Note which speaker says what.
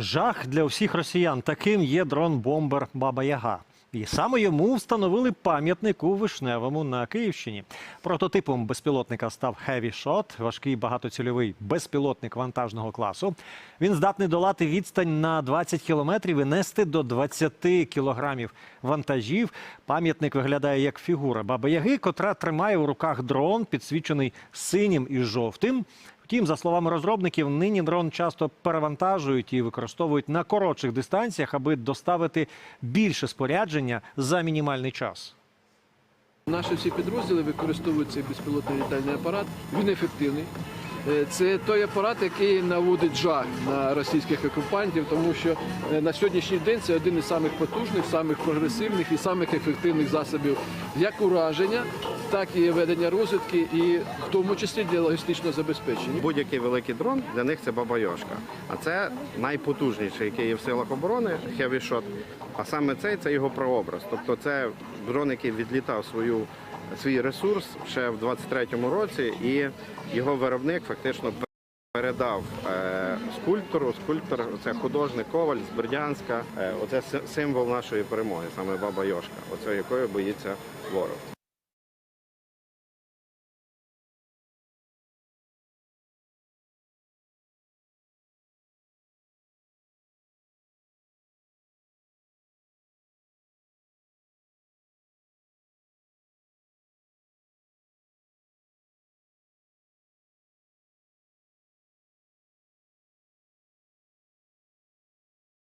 Speaker 1: Жах для всіх росіян. Таким є дрон-бомбер Баба Яга. І саме йому встановили пам'ятник у Вишневому на Київщині. Прототипом безпілотника став Heavy Shot, важкий багатоцільовий безпілотник вантажного класу. Він здатний долати відстань на 20 кілометрів і нести до 20 кілограмів вантажів. Пам'ятник виглядає як фігура Баби Яги, котра тримає у руках дрон, підсвічений синім і жовтим. Втім, за словами розробників, нині дрон часто перевантажують і використовують на коротших дистанціях, аби доставити більше спорядження за мінімальний час.
Speaker 2: Наші всі підрозділи використовують цей безпілотний літальний апарат. Він ефективний. Е, Це той апарат, який наводить жах на російських окупантів, тому що е, на сьогоднішній день це один із самих потужних, самих прогресивних і самих ефективних засобів як ураження, так і ведення розвідки, і в тому числі для логістичного забезпечення.
Speaker 3: Будь-який великий дрон для них це бабайошка. А це найпотужніший, який є в силах оборони, Shot. А саме цей це його прообраз. Тобто це дрон, який відлітав свою, свій ресурс ще в 23-му році, і його виробник фактично передав е, скульптору. Скульптор це художник Коваль з Бердянська. Е, оце символ нашої перемоги, саме баба Йошка, оце якою боїться ворог.